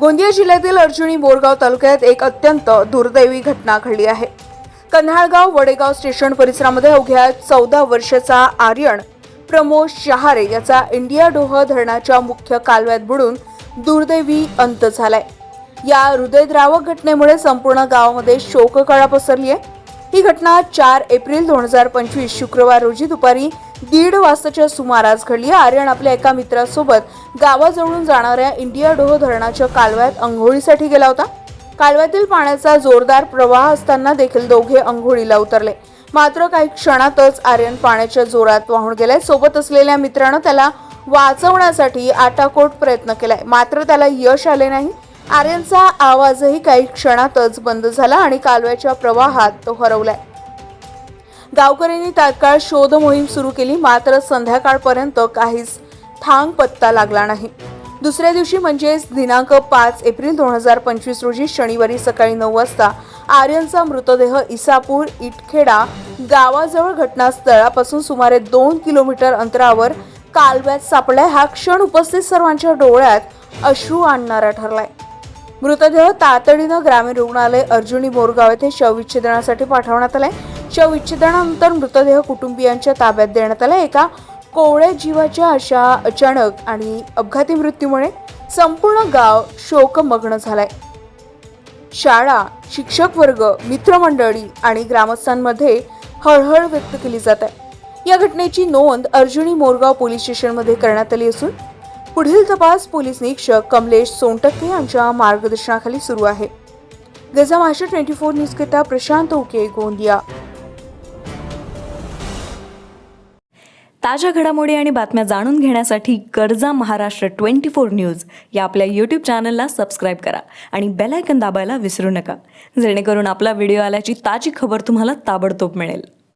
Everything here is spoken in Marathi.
गोंदिया जिल्ह्यातील अर्जुनी बोरगाव तालुक्यात एक अत्यंत दुर्दैवी घटना घडली आहे. कन्हाळगाव वडेगाव स्टेशन परिसरामध्ये अवघ्या चौदा वर्षाचा आर्यन प्रमोद शहारे याचा इंडिया डोह धरणाच्या मुख्य कालव्यात बुडून दुर्दैवी अंत झालाय. या हृदयद्रावक घटनेमुळे संपूर्ण गावामध्ये शोककळा पसरली आहे ही घटना चार एप्रिल दोन हजार पंचवीस शुक्रवार रोजी दुपारी दीड वाजताच्या सुमारास घडली. आर्यन आपल्या एका मित्रासोबत गावाजवळून जाणाऱ्या इंडिया डोह धरणाच्या कालव्यात अंघोळीसाठी गेला होता. कालव्यातील पाण्याचा जोरदार प्रवाह असताना देखील दोघे अंघोळीला उतरले. मात्र काही क्षणातच आर्यन पाण्याच्या जोरात वाहून गेलाय. सोबत असलेल्या मित्रानं त्याला वाचवण्यासाठी आटाकोट प्रयत्न केलाय. मात्र त्याला यश आले नाही. आर्यनचा आवाजही काही क्षणातच बंद झाला आणि कालव्याच्या प्रवाहात तो हरवलाय. गावकऱ्यांनी तात्काळ शोध मोहीम सुरू केली मात्र संध्याकाळपर्यंत काहीच थांग पत्ता लागला नाही. दुसऱ्या दिवशी म्हणजेच दिनांक पाच एप्रिल दोन हजार पंचवीस रोजी शनिवारी सकाळी नऊ वाजता आर्यनचा मृतदेह इसापूर इटखेडा गावाजवळ घटनास्थळापासून सुमारे दोन किलोमीटर अंतरावर कालव्यात सापडलाय. हा क्षण उपस्थित सर्वांच्या डोळ्यात अश्रू आणणारा ठरलाय. मृतदेह तातडीनं ग्रामीण रुग्णालय अर्जुनी बोरगाव येथे शवविच्छेदनासाठी पाठवण्यात आलाय. शवविच्छेदनानंतर मृतदेह कुटुंबियांच्या ताब्यात देण्यात आला एका कोवळ्या जीवाच्या अशा अचानक आणि अपघाती मृत्यूमुळे संपूर्ण गाव शोकमग्न झालाय. शाळा शिक्षक वर्ग मित्रमंडळी आणि ग्रामस्थांमध्ये हळहळ व्यक्त केली जात आहे. या घटनेची नोंद अर्जुनी मोरगाव पोलीस स्टेशनमध्ये करण्यात आली असून पुढील तपास पोलीस निरीक्षक कमलेश सोनटक्के यांच्या मार्गदर्शनाखाली सुरू आहे. गजा महाराष्ट्र ट्वेंटी फोर न्यूजकरिता प्रशांत ओके गोंदिया. ताज्या घडामोडी आणि बातम्या जाणून घेण्यासाठी गरजा महाराष्ट्र ट्वेंटी फोर न्यूज या आपल्या यूट्यूब चॅनलला सबस्क्राईब करा आणि बेलायकन दाबायला विसरू नका. जेणेकरून आपला व्हिडिओ आल्याची ताजी खबर तुम्हाला ताबडतोब मिळेल.